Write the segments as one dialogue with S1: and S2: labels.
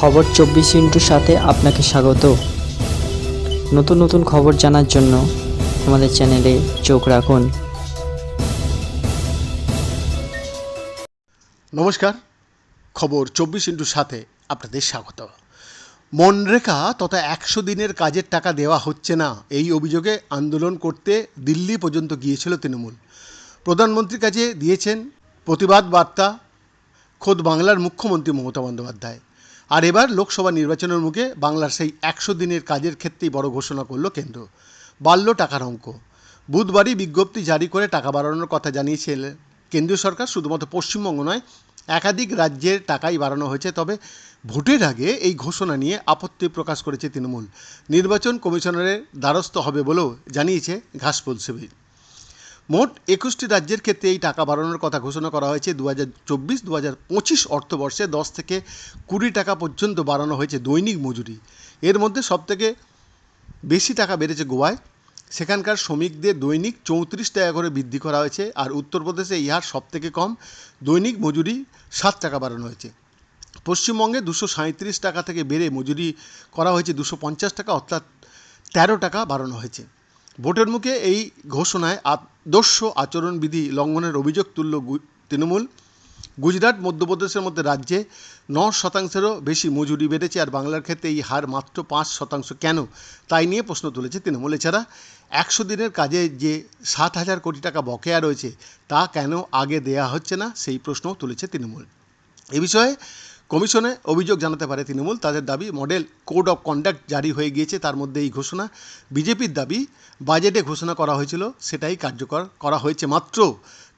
S1: খবর চব্বিশ ইন্টুর সাথে আপনাকে স্বাগত। নতুন নতুন খবর জানার জন্য আমাদের চ্যানেলে চোখ রাখুন।
S2: নমস্কার, খবর চব্বিশ ইন্টুর সাথে আপনাদের স্বাগত। মনরেখা তথা একশো দিনের কাজের টাকা দেওয়া হচ্ছে না, এই অভিযোগে আন্দোলন করতে দিল্লি পর্যন্ত গিয়েছিল তৃণমূল। প্রধানমন্ত্রীর কাছে দিয়েছেন প্রতিবাদ বার্তা, খোদ বাংলার মুখ্যমন্ত্রী মমতা বন্দ্যোপাধ্যায়। আর এবার লোকসভা নির্বাচনের মুখে বাংলার সেই একশো দিনের কাজের ক্ষেত্রেই বড় ঘোষণা করল কেন্দ্র। বাড়ল টাকার অঙ্ক। বুধবারই বিজ্ঞপ্তি জারি করে টাকা বাড়ানোর কথা জানিয়েছিল কেন্দ্রীয় সরকার, শুধুমাত্র পশ্চিমবঙ্গ নয়, একাধিক রাজ্যের টাকাই বাড়ানো হয়েছে। তবে ভোটের আগে এই ঘোষণা নিয়ে আপত্তি প্রকাশ করেছে তৃণমূল। নির্বাচন কমিশনারের দ্বারস্থ হবে বলেও জানিয়েছে ঘাসফুল শিবির। মোট একুশটি রাজ্যের ক্ষেত্রে এই টাকা বাড়ানোর কথা ঘোষণা করা হয়েছে। দু হাজার চব্বিশ দু হাজার পঁচিশ অর্থবর্ষে দশ থেকে কুড়ি টাকা পর্যন্ত বাড়ানো হয়েছে দৈনিক মজুরি। এর মধ্যে সবথেকে বেশি টাকা বেড়েছে গোয়ায়। সেখানকার শ্রমিকদের দৈনিক চৌত্রিশ টাকা করে বৃদ্ধি করা হয়েছে আর উত্তরপ্রদেশে এই হার সবথেকে কম দৈনিক মজুরি সাত টাকা বাড়ানো হয়েছে। পশ্চিমবঙ্গে দুশো সাঁত্রিশ টাকা থেকে বেড়ে মজুরি করা হয়েছে দুশো পঞ্চাশ টাকা, অর্থাৎ তেরো টাকা বাড়ানো হয়েছে। ভোটের মুখে এই ঘোষণায় আদর্শ আচরণবিধি লঙ্ঘনের অভিযোগ তুলল তৃণমূল। গুজরাট, মধ্যপ্রদেশের মধ্যে রাজ্যে ন শতাংশেরও বেশি মজুরি বেড়েছে আর বাংলার ক্ষেত্রে এই হার মাত্র পাঁচ শতাংশ। কেন? তাই নিয়ে প্রশ্ন তুলেছে তৃণমূল। এছাড়া একশো দিনের কাজে যে সাত হাজার কোটি টাকা বকেয়া রয়েছে, তা কেন আগে দেয়া হচ্ছে না? সেই প্রশ্নও তুলেছে তৃণমূল। এ বিষয়ে কমিশনে অভিযোগ জানাতে পারে তৃণমূল। তাদের দাবি, মডেল কোড অফ কন্ডাক্ট জারি হয়ে গিয়েছে, তার মধ্যে এই ঘোষণা। বিজেপির দাবি, বাজেটে ঘোষণা করা হয়েছিল, সেটাই কার্যকর করা হয়েছে মাত্র।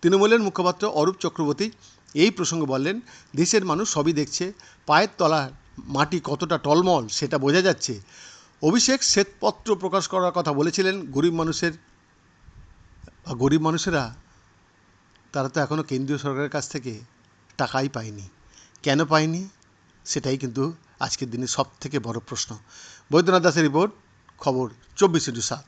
S2: তৃণমূলের মুখপাত্র অরূপ চক্রবর্তী এই প্রসঙ্গে বললেন, দেশের মানুষ সবই দেখছে, পায়ের তলার মাটি কতটা টলমল, সেটা বোঝা যাচ্ছে। অভিষেক শ্বেতপত্র প্রকাশ করার কথা বলেছিলেন, গরিব মানুষের গরিব মানুষেরা, তারা তো এখনও কেন্দ্রীয় সরকারের কাছ থেকে টাকাই পায়নি। কেন পায়নি সেটাই কিন্তু আজকের দিনে সব থেকে বড় প্রশ্ন। বৈদ্যনাথ দাসের রিপোর্ট, খবর চব্বিশ ইন্টু সাত।